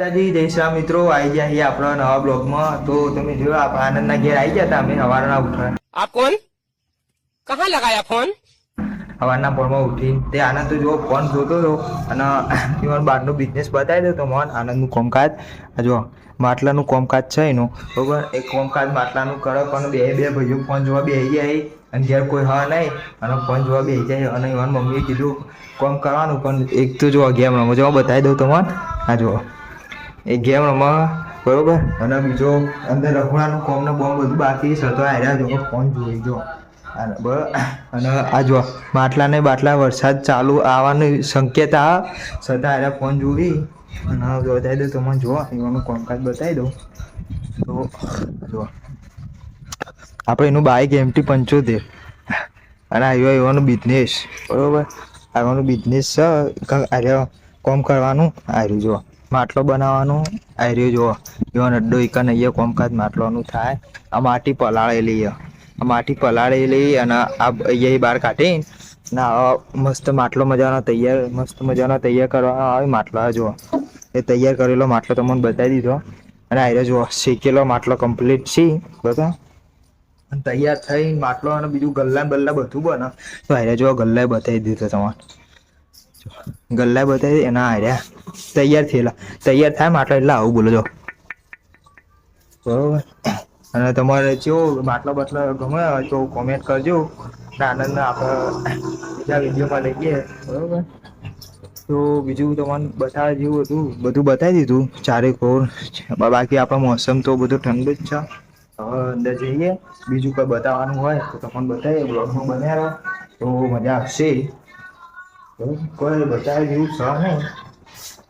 માતાજી જય મિત્રો આવી ગયા છીએ આપણા નવા બ્લોગમાં. તો તમે જોયો આપણા આનંદના ઘેર આવી ગયા હતા અમે સવારના ઉઠવા. આપ કોણ? કહા લગાયા ફોન? સવારના ફોનમાં ઉઠી. તે આનંદ તો જો ફોન જોતો હતો અને તમાર બાર નો બિઝનેસ બતાવી દો તો મોહન આનંદનું કોમકાજ. જો માટલાનું કોમકાજ છે એનું. બરોબર? એક કોમકાજ માટલાનું કરે પણ બે બે ભાઈઓ ફોન જોવા બે જાય અને જ્યારે કોઈ હા નહીં. અને ફોન જોવા બેસી જાય અને એમાં મમ્મીએ કીધું કોમ કરવાનું પણ એક તો જો અગિયાર રમો જો બતાવી દઉં તમને આ જુઓ. એ ગેમ રમવા. બરોબર? અને બીજો અંદર કોમ ને બોમ બધું બાકી છે, તો આર્યા જો ફોન જોઈ જો. અને આ જો માટલા ને બાટલા વરસાદ ચાલુ આવવાની આ છતાં આર્યા ફોન જોઈ. અને જો બતાવી દઉં તમે જો, એવાનું કોમકાજ બતાવી દઉં. તો, જો. આપણે એનું બાઈક એમટી પંચોતેર. અને આવ્યો એવાનું બિઝનેસ બરોબર? આવવાનું બિઝનેસ છે. આર્યો કોમ કરવાનું આર્યું જુઓ. માટલો બનાવવાનું આર્યું જો એવો અડ્ડો એકા અહીંયા કોમકાજ માટલાનું થાય. આ માટી પલાળેલી આ માટી પલાળેલી અને આ અહીંયા બહાર કાઢી ને મસ્ત માટલો મજાનો તૈયાર, મસ્ત મજાનો તૈયાર કરવાનો આવે માટલો જુઓ. એ તૈયાર કરેલો માટલો તમને બતાવી દીધો. અને આર્યો જુઓ, શેકેલો માટલો કમ્પ્લીટ છે. બધા તૈયાર થઈ માટલો અને બીજું ગલ્લા બલ્લા બધું બને તો હારે જો ગલ્લાએ બતાવી દીધો તમારે. ગલ્લાએ બતાવી એના હાર્યા તૈયાર થયેલા. તૈયાર થાય માટલા એટલે આવું બોલો જો. બરોબર. અને તમારે જો માટલો બાટલો ગમે તો કોમેન્ટ કરજો. આનંદ આપણે બીજા વિડીયોમાં લઈએ. બરોબર. તો બીજું તમને બતાવે જેવું હતું. બધું બતાવી દીધું. ચારે કોર. બાકી આપણો મોસમ તો બધું ઠંડુ જ છે. હવે અંદર જઈએ. બીજું કોઈ બતાવવાનું હોય તો તમને બતાવીએ. બ્લોગમાં બન્યા રહો તો મજા આવશે? કોઈ બતાવે જેવું સામે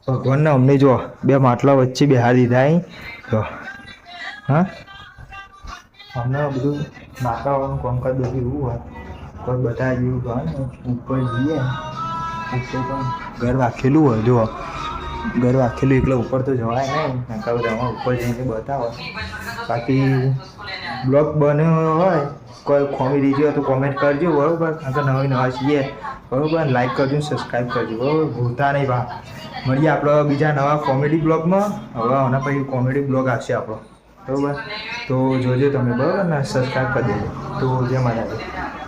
ભગવાનને અમને જો બે માટલા વચ્ચે બેહાર દીધા અહીં. જો. હા? અમને બધું નાકાવાનું કામકાજ બધું એવું હોય. કોઈ બતાવે જેવું ને ઉપર જઈએ. ઉપર પણ ઘર રાખેલું હોય જો ઘર રાખેલું એટલે ઉપર તો જવાય નહીં. નાકા બધા ઉપર જઈને બતાવો. બાકી બ્લોગ બન્યો હોય, કોઈ કોમેડી હોય તો કોમેન્ટ કરજો, બરોબર? કારણ કે નવી નવા છીએ. બરોબર? લાઈક કરજો સબસ્ક્રાઈબ કરજો, બરોબર? ભૂલતા નહીં ભા મળીએ આપણો બીજા નવા કોમેડી બ્લોગમાં હવે આના પછી કોમેડી બ્લોગ આવશે આપણો. બરોબર? તો જોજો તમે, બરોબર ને? સબસ્ક્રાઈબ કરી દેજો. તો જય માતાજી